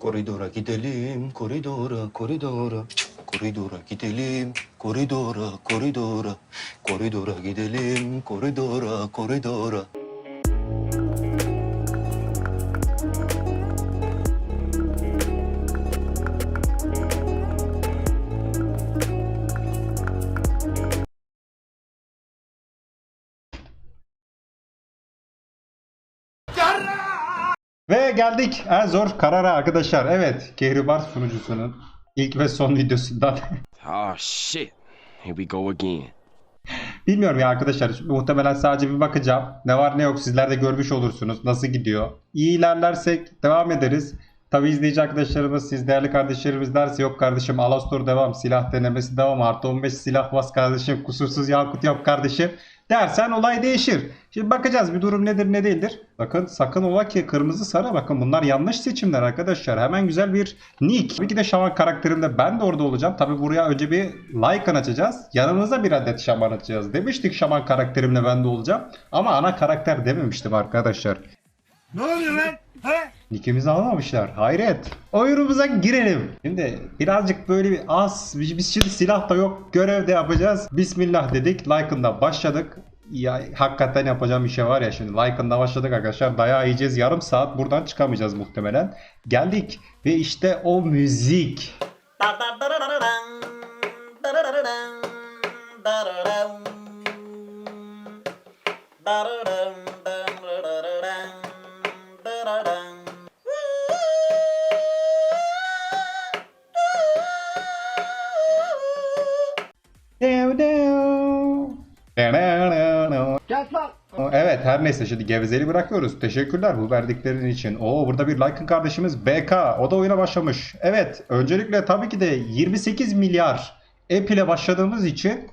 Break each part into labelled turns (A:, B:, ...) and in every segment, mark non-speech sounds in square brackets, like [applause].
A: Koridora gidelim, koridora, koridora. Koridora gidelim, koridora, koridora. Koridora gidelim, koridora, koridora.
B: Ve geldik en zor karara arkadaşlar. Evet, Kehribar sunucusunun ilk ve son videosundan.
C: Oh [laughs] shit. Here we go again.
B: Bilmiyorum ya arkadaşlar. Muhtemelen sadece bir bakacağım. Ne var ne yok sizler de görmüş olursunuz. Nasıl gidiyor? İyi ilerlersek devam ederiz. Tabi izleyici arkadaşlarımız, siz değerli kardeşlerimiz derse yok kardeşim Alastor devam, silah denemesi devam, artı 15 silah bas kardeşim, kusursuz yakut yap kardeşim dersen olay değişir. Şimdi bakacağız bir durum nedir ne değildir. Bakın sakın ola ki kırmızı sarı bakın bunlar yanlış seçimler arkadaşlar. Hemen güzel bir nick. Tabii ki de şaman karakterinde ben de orada olacağım. Tabi buraya önce bir like açacağız. Yanımıza bir adet şaman açacağız. Demiştik şaman karakterimle ben de olacağım. Ama ana karakter dememiştim arkadaşlar.
D: Ne oluyor lan? He?
B: Nickimizi almamışlar. Hayret. Oyunumuza girelim. Şimdi birazcık böyle bir az. Biz şimdi silah da yok. Görev de yapacağız. Bismillah dedik. Like'ında başladık. Ya hakikaten yapacağım bir şey var ya şimdi. Like'ında başladık arkadaşlar. Dayağı yiyeceğiz. Yarım saat buradan çıkamayacağız muhtemelen. Geldik. Ve işte o müzik. Evet her neyse şimdi gevezeli bırakıyoruz. Teşekkürler bu verdiklerin için. Oo burada bir Lycan kardeşimiz BK. O da oyuna başlamış. Evet öncelikle tabii ki de 28 milyar app ile başladığımız için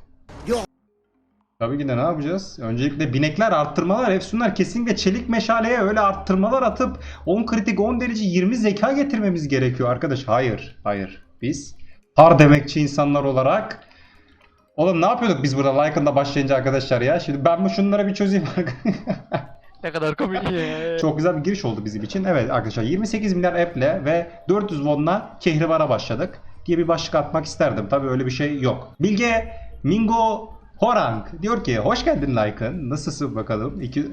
B: Tabii ki de ne yapacağız? Öncelikle binekler arttırmalar efsunlar kesinlikle çelik meşaleye öyle arttırmalar atıp 10 kritik 10 derece 20 zeka getirmemiz gerekiyor arkadaş. Hayır hayır biz har demekçi insanlar olarak Oğlum ne yapıyorduk biz burada Lycan'da başlayınca arkadaşlar ya? Şimdi ben bu şunları bir çözeyim. [laughs]
E: Ne kadar komik ya.
B: Çok güzel bir giriş oldu bizim için. Evet arkadaşlar 28 milyar app'le ve 400 won'la Kehribar'a başladık diye bir başlık atmak isterdim. Tabii öyle bir şey yok. Bilge Mingo Horang diyor ki hoş geldin Lycan. Nasılsın bakalım? İki...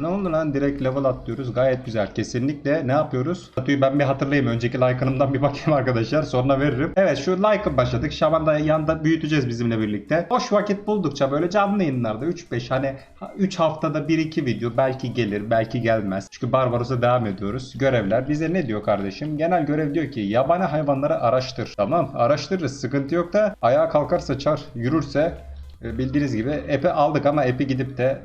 B: Ne oldu lan direkt level atlıyoruz. Gayet güzel. Kesinlikle ne yapıyoruz? Atıyı ben bir hatırlayayım. Önceki Lycan'ımdan bir [laughs] bakayım arkadaşlar. Sonra veririm. Evet şu Lycan başladık. Şaban da yanında büyüteceğiz bizimle birlikte. Boş vakit buldukça böyle canlı yayınlarda 3-5 hani 3 haftada 1-2 video belki gelir belki gelmez. Çünkü Barbaros'a devam ediyoruz. Görevler bize ne diyor kardeşim? Genel görev diyor ki yabani hayvanları araştır. Tamam araştırırız. Sıkıntı yok da ayağa kalkarsa çar yürürse bildiğiniz gibi epe aldık ama epi gidip de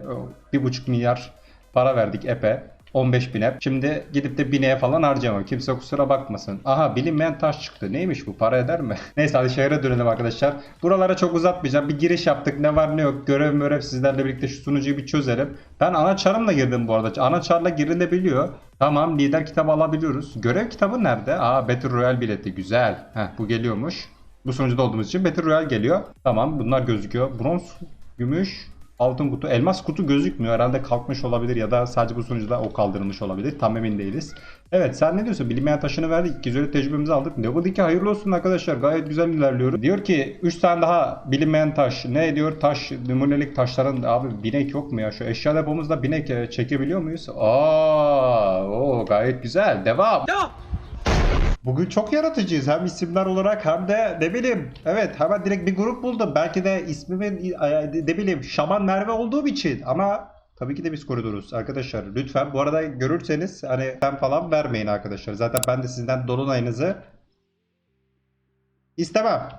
B: e, 1,5 milyar para verdik epe. 15 bin ep. Şimdi gidip de bineye falan harcamam. Kimse kusura bakmasın. Aha bilinmeyen taş çıktı. Neymiş bu? Para eder mi? [laughs] Neyse hadi şehre dönelim arkadaşlar. Buralara çok uzatmayacağım. Bir giriş yaptık. Ne var ne yok. Görev mörev sizlerle birlikte şu sunucuyu bir çözelim. Ben ana çarımla girdim bu arada. Ana çarla girilebiliyor. Tamam lider kitabı alabiliyoruz. Görev kitabı nerede? Aa Battle Royale bileti. Güzel. Heh bu geliyormuş. Bu sunucuda olduğumuz için Battle Royale geliyor. Tamam bunlar gözüküyor. Bronz, gümüş, altın kutu, elmas kutu gözükmüyor. Herhalde kalkmış olabilir ya da sadece bu sunucuda o kaldırılmış olabilir. Tam emin değiliz. Evet sen ne diyorsun? Bilinmeyen taşını verdik. Gizli tecrübemizi aldık. Level 2 hayırlı olsun arkadaşlar. Gayet güzel ilerliyoruz. Diyor ki 3 tane daha bilinmeyen taş. Ne diyor? Taş, numunelik taşların abi binek yok mu ya? Şu eşya depomuzda binek e, çekebiliyor muyuz? Aa, o gayet güzel. Devam. Bugün çok yaratıcıyız hem isimler olarak hem de ne bileyim evet hemen direkt bir grup buldum. Belki de ismimin ne bileyim Şaman Merve olduğum için ama tabii ki de biz koridoruz arkadaşlar. Lütfen bu arada görürseniz hani sen falan vermeyin arkadaşlar. Zaten ben de sizden dolunayınızı istemem.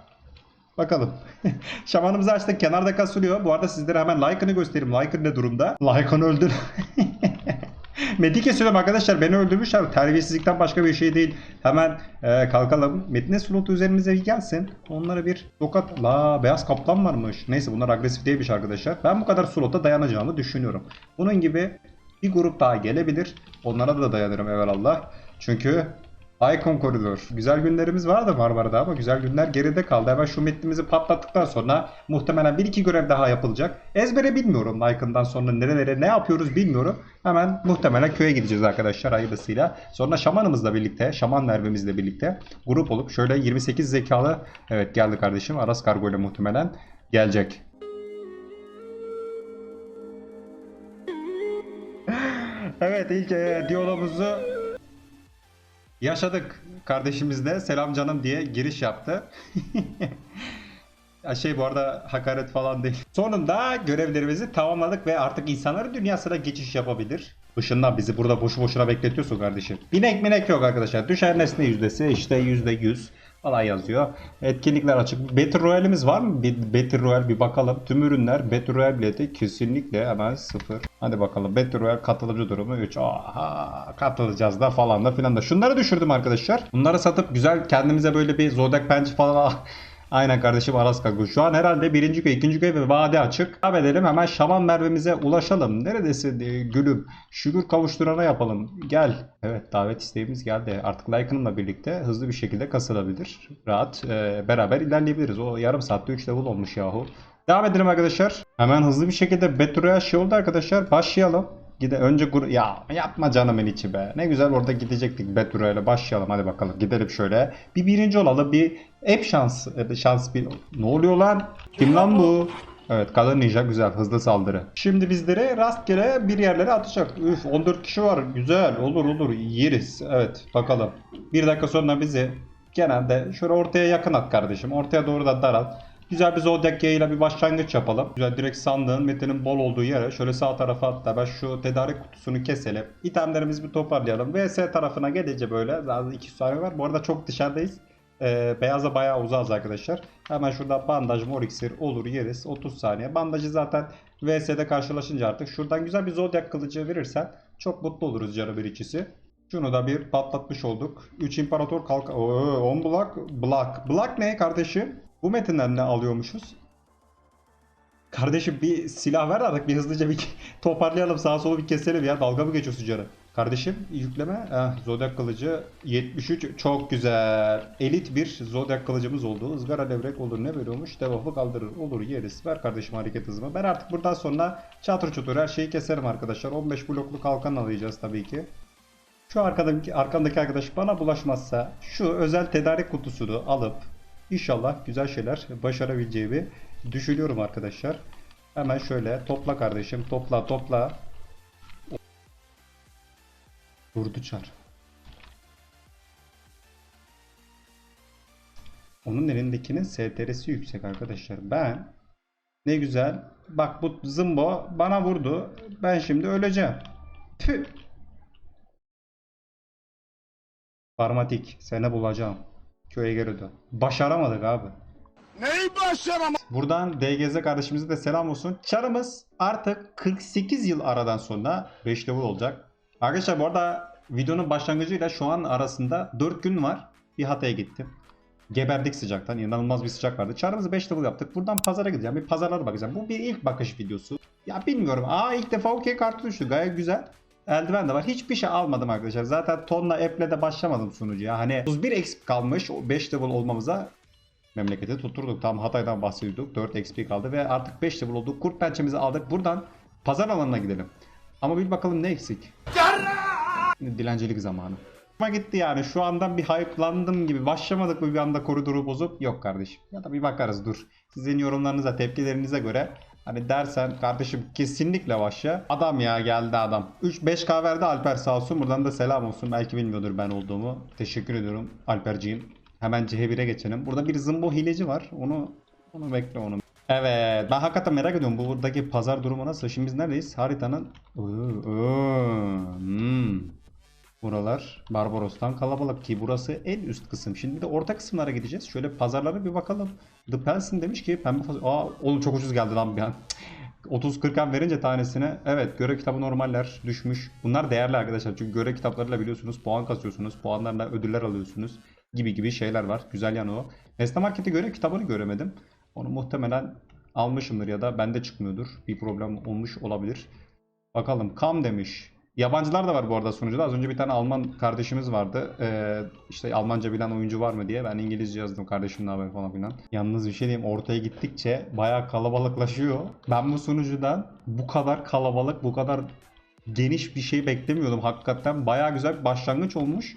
B: Bakalım. [laughs] Şamanımızı açtık. Kenarda kasılıyor. Bu arada sizlere hemen Lycan'ı göstereyim. Lycan ne durumda? Lycan öldü. [laughs] Meti kesiyorum arkadaşlar. Beni öldürmüşler. Terbiyesizlikten başka bir şey değil. Hemen e, kalkalım. Metin'e slotu üzerimize bir gelsin. Onlara bir tokat. La beyaz kaplan varmış. Neyse bunlar agresif değilmiş arkadaşlar. Ben bu kadar slota dayanacağımı düşünüyorum. Bunun gibi bir grup daha gelebilir. Onlara da dayanırım evvelallah. Çünkü Icon koridor. Güzel günlerimiz vardı Marmara'da ama güzel günler geride kaldı. Hemen şu metnimizi patlattıktan sonra muhtemelen 1-2 görev daha yapılacak. Ezbere bilmiyorum Icon'dan sonra nerelere ne yapıyoruz bilmiyorum. Hemen muhtemelen köye gideceğiz arkadaşlar hayırlısıyla. Sonra şamanımızla birlikte, şaman mervemizle birlikte grup olup şöyle 28 zekalı evet geldi kardeşim Aras Kargo ile muhtemelen gelecek. Evet ilk e, diyalogumuzu yaşadık. Kardeşimiz de selam canım diye giriş yaptı. [laughs] ya şey bu arada hakaret falan değil. Sonunda görevlerimizi tamamladık ve artık insanların dünyasına geçiş yapabilir. Işınlan bizi burada boşu boşuna bekletiyorsun kardeşim. Binek minek yok arkadaşlar. Düşer nesne yüzdesi işte yüzde yüz falan yazıyor. Etkinlikler açık. Battle Royale'imiz var mı? Bir Battle Royale bir bakalım. Tüm ürünler Battle Royale bileti kesinlikle hemen sıfır. Hadi bakalım Battle Royale katılıcı durumu 3. Aha katılacağız da falan da filan da. Şunları düşürdüm arkadaşlar. Bunları satıp güzel kendimize böyle bir Zodiac Penç falan al- [laughs] Aynen kardeşim Aras Kagu. Şu an herhalde birinci köy, ikinci köy ve vade açık. Devam edelim hemen şaman mervemize ulaşalım. Neredesin e, gülüm? Şükür kavuşturana yapalım. Gel. Evet davet isteğimiz geldi. Artık Lycan'ımla birlikte hızlı bir şekilde kasılabilir. Rahat e, beraber ilerleyebiliriz. O yarım saatte 3 level olmuş yahu. Devam edelim arkadaşlar. Hemen hızlı bir şekilde Battle Royale şey oldu arkadaşlar. Başlayalım. Gide önce gur ya yapma canımın içi be. Ne güzel orada gidecektik Betro ile başlayalım hadi bakalım. Gidelim şöyle. Bir birinci olalım. Bir hep şans e, şans bir ne oluyor lan? Kim lan bu? Evet kadın ninja güzel hızlı saldırı. Şimdi bizleri rastgele bir yerlere atacak. Üf 14 kişi var. Güzel olur olur yeriz. Evet bakalım. Bir dakika sonra bizi genelde şöyle ortaya yakın at kardeşim. Ortaya doğru da daral. Güzel bir Zodiac ile bir başlangıç yapalım. Güzel direkt sandığın metenin bol olduğu yere şöyle sağ tarafa atla. Ben şu tedarik kutusunu keselim. İtemlerimizi bir toparlayalım. VS tarafına gelince böyle daha 2 saniye var. Bu arada çok dışarıdayız. Ee, beyaza bayağı uzağız arkadaşlar. Hemen şurada bandaj, mor iksir olur yeriz. 30 saniye. Bandajı zaten VS'de karşılaşınca artık şuradan güzel bir Zodiac kılıcı verirsen çok mutlu oluruz canı bir ikisi. Şunu da bir patlatmış olduk. 3 imparator kalk... Oo, 10 block. Block. Block ne kardeşim? Bu metinden ne alıyormuşuz? Kardeşim bir silah ver artık bir hızlıca bir [laughs] toparlayalım sağa sola bir keselim ya dalga mı geçiyorsun canım? Kardeşim yükleme. Eh, Zodiac kılıcı 73 çok güzel. Elit bir Zodiac kılıcımız oldu. Izgara levrek olur ne veriyormuş? Devafı kaldırır. Olur yeriz. Ver kardeşim hareket hızımı. Ben artık buradan sonra çatır çutur her şeyi keserim arkadaşlar. 15 bloklu kalkan alacağız tabii ki. Şu arkadaki, arkamdaki arkadaş bana bulaşmazsa şu özel tedarik kutusunu alıp inşallah güzel şeyler başarabileceğimi düşünüyorum arkadaşlar. Hemen şöyle topla kardeşim topla topla. Durdu çar. Onun elindekinin STR'si yüksek arkadaşlar. Ben ne güzel. Bak bu zımbo bana vurdu. Ben şimdi öleceğim. Tüh. Parmatik. Seni bulacağım. Köye geri dön. Başaramadık abi.
D: Neyi başaramam?
B: Buradan DGZ kardeşimize de selam olsun. Çarımız artık 48 yıl aradan sonra 5 level olacak. Arkadaşlar bu arada videonun başlangıcıyla şu an arasında 4 gün var. Bir Hatay'a gittim. Geberdik sıcaktan. İnanılmaz bir sıcak vardı. Çarımızı 5 level yaptık. Buradan pazara gideceğim. Bir pazarlara bakacağım. Bu bir ilk bakış videosu. Ya bilmiyorum. Aa ilk defa OK kartı düştü. Gayet güzel. Eldiven de var. Hiçbir şey almadım arkadaşlar. Zaten tonla app'le de başlamadım sunucuya. Hani 31 exp kalmış. O 5 level olmamıza memleketi tutturduk. Tam Hatay'dan bahsediyorduk. 4 XP kaldı ve artık 5 level olduk. Kurt pençemizi aldık. Buradan pazar alanına gidelim. Ama bir bakalım ne eksik. Dilencilik zamanı. Gitti yani. Şu andan bir hype'landım gibi. Başlamadık mı bir anda koridoru bozup? Yok kardeşim. Ya da bir bakarız dur. Sizin yorumlarınıza, tepkilerinize göre Hani dersen kardeşim kesinlikle başla. Adam ya geldi adam. 3-5K verdi Alper sağ olsun. Buradan da selam olsun. Belki bilmiyordur ben olduğumu. Teşekkür ediyorum Alperciğim. Hemen C1'e geçelim. Burada bir zımbo hileci var. Onu onu bekle onu. Evet. Ben hakikaten merak ediyorum. Bu buradaki pazar durumu nasıl? Şimdi biz neredeyiz? Haritanın... Oo, oo, hmm. Buralar Barbaros'tan kalabalık ki burası en üst kısım. Şimdi de orta kısımlara gideceğiz. Şöyle pazarlara bir bakalım. The Pelsin demiş ki pembe fasulye... Aa oğlum çok ucuz geldi lan bir an. [laughs] 30-40 verince tanesine evet görev kitabı normaller düşmüş. Bunlar değerli arkadaşlar çünkü görev kitaplarıyla biliyorsunuz puan kasıyorsunuz. Puanlarla ödüller alıyorsunuz gibi gibi şeyler var. Güzel yanı o. Nesne Market'te görev kitabını göremedim. Onu muhtemelen almışımdır ya da bende çıkmıyordur. Bir problem olmuş olabilir. Bakalım kam demiş. Yabancılar da var bu arada sunucuda. Az önce bir tane Alman kardeşimiz vardı. Ee, işte Almanca bilen oyuncu var mı diye. Ben İngilizce yazdım kardeşimle haber falan filan. Yalnız bir şey diyeyim ortaya gittikçe bayağı kalabalıklaşıyor. Ben bu sunucudan bu kadar kalabalık, bu kadar geniş bir şey beklemiyordum. Hakikaten bayağı güzel bir başlangıç olmuş.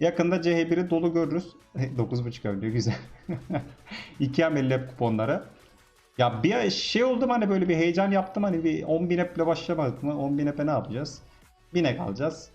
B: Yakında CH1'i dolu görürüz. [laughs] 9.5 öyle güzel. [laughs] 2 ameliyat kuponları. Ya bir şey oldum hani böyle bir heyecan yaptım hani bir 10 bin app'le başlamadık mı? 10 bin app'e ne yapacağız? Binek alacağız.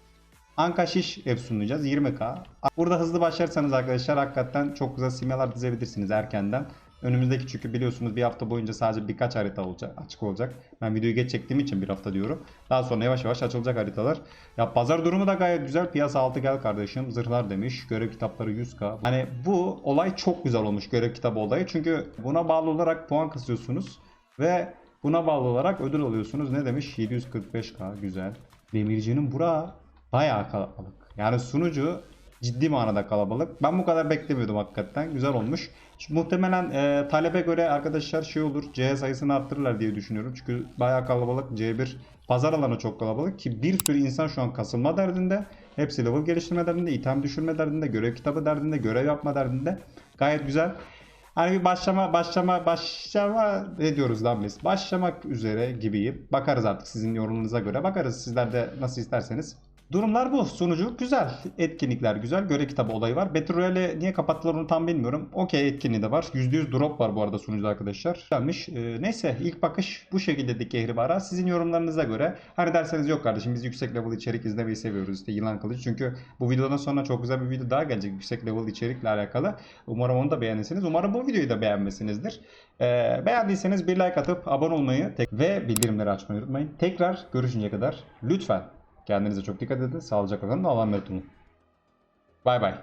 B: Anka şiş app sunacağız 20k. Burada hızlı başlarsanız arkadaşlar hakikaten çok güzel simyalar dizebilirsiniz erkenden. Önümüzdeki çünkü biliyorsunuz bir hafta boyunca sadece birkaç harita olacak, açık olacak. Ben videoyu geç çektiğim için bir hafta diyorum. Daha sonra yavaş yavaş açılacak haritalar. Ya pazar durumu da gayet güzel. Piyasa altı gel kardeşim. Zırhlar demiş. Görev kitapları 100k. Hani bu olay çok güzel olmuş görev kitabı olayı. Çünkü buna bağlı olarak puan kısıyorsunuz. Ve buna bağlı olarak ödül alıyorsunuz. Ne demiş? 745k. Güzel. Demircinin bura bayağı kalabalık. Yani sunucu ciddi manada kalabalık. Ben bu kadar beklemiyordum hakikaten. Güzel olmuş. Şimdi muhtemelen e, talebe göre arkadaşlar şey olur. C sayısını arttırırlar diye düşünüyorum. Çünkü bayağı kalabalık. C1 pazar alanı çok kalabalık ki bir sürü insan şu an kasılma derdinde. Hepsi level geliştirme derdinde, item düşürme derdinde, görev kitabı derdinde, görev yapma derdinde. Gayet güzel. Hani bir başlama başlama başlama ne diyoruz lan biz? Başlamak üzere gibiyim. Bakarız artık sizin yorumunuza göre. Bakarız sizler de nasıl isterseniz. Durumlar bu. Sunucu güzel. Etkinlikler güzel. Görev kitabı olayı var. Battle Royale'i niye kapattılar onu tam bilmiyorum. Okey etkinliği de var. %100 drop var bu arada sunucuda arkadaşlar. Gelmiş. Ee, neyse ilk bakış bu şekilde Kehribara. Sizin yorumlarınıza göre. Hani derseniz yok kardeşim biz yüksek level içerik izlemeyi seviyoruz. İşte yılan kılıcı. Çünkü bu videodan sonra çok güzel bir video daha gelecek. Yüksek level içerikle alakalı. Umarım onu da beğenirsiniz. Umarım bu videoyu da beğenmesinizdir. Ee, beğendiyseniz bir like atıp abone olmayı ve bildirimleri açmayı unutmayın. Tekrar görüşünceye kadar lütfen Kendinize çok dikkat edin. Sağlıcakla kalın. Allah'a emanet olun. Bay bay.